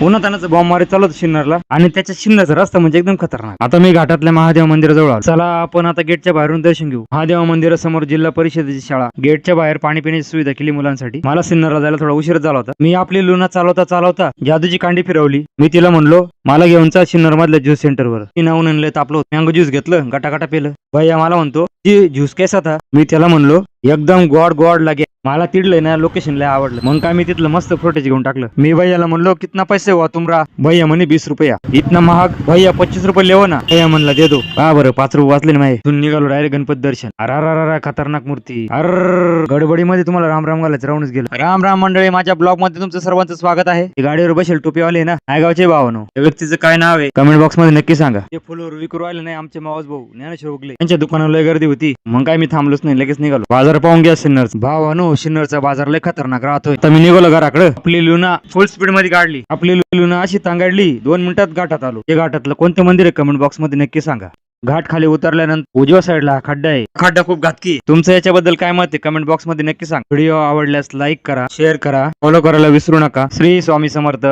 पुन्हा तानाचं बॉम्ब मारे चालत शिन्नरला. आणि त्याच्या शिन्नरचा रस्ता म्हणजे एकदम खतरनाक. आता मी घाटातल्या महादेव मंदिराजवळ आलो. चला आपण आता गेटच्या बाहेरून दर्शन घेऊ. महादेव मंदिरासमोर जिल्हा परिषदेची शाळा. गेटच्या बाहेर पाणी पिण्याची सुविधा केली मुलांसाठी. मला सिन्नरला जायला थोडा उशीर झाला होता. मी आपली लुना चालवता चालवता जादूची कांडी फिरवली. मी तिला म्हणलो मला घेऊन चा सिन्नर मधल्या ज्यूस सेंटरवर ती नावून आणलं तापलो मँगो ज्यूस घेतलं गटागटा पेलं. भैया मला म्हणतो की ज्यूस कैसा था? मी त्याला म्हणलो एकदम गॉड गॉड लागे. मला तिडलंय ना लोकेशन लय आवडलं. मग काय मी तिथलं मस्त फुटेज घेऊन टाकलं. मी भैयाला म्हणलो कितना पैसे हुआ तुमरा? भैया म्हणे बीस रुपया. इतना महाग? भैया पच्चीस रुपये लेव ना. भैया म्हणला दे दो. का बरं? पाच रुपये वाचले ना माझे निघालो डायरेक्ट गणपती दर्शन. अरा खतरनाक मूर्ती. अर गडबडीमध्ये तुम्हाला राम राम घालायचं राहूनच गेलं. राम राम मंडळी माझ्या ब्लॉगमध्ये तुमचं सर्वांचं स्वागत आहे. हे गाडीवर बसेल टोपीवाले ना? नायगावचे भावानो. त्या व्यक्तीचं काय नाव आहे? कमेंट बॉक्समध्ये नक्की सांगा. ते फुलवर विकू राहिले नाही आमचे मावस भाऊ ज्ञानेश्वर उगले. यांच्या दुकानाला गर्दी होती. मग काय मी थांबलोच नाही लगेच निघालो. बाजार पाहून घ्या सिन्नर भावानो सिन्नरचा बाजार लय खतरनाक राहतोय. तर मी निघालो घराकडे. आपली लुना फुल स्पीडमध्ये काढली. आपली लुना अशी तांगाडली. दोन मिनिटात घाटात आलो. ते घाटातलं कोणतं मंदिर आहे कमेंट बॉक्समध्ये नक्की सांगा. घाट खाली उतरल्यानंतर उजव्या साईडला हा खड्डा आहे. खड्डा खूप घातकी. तुमचं याच्याबद्दल काय मत आहे कमेंट बॉक्समध्ये नक्की सांग. व्हिडिओ आवडल्यास लाईक करा शेअर करा. फॉलो करायला विसरू नका. श्री स्वामी समर्थ.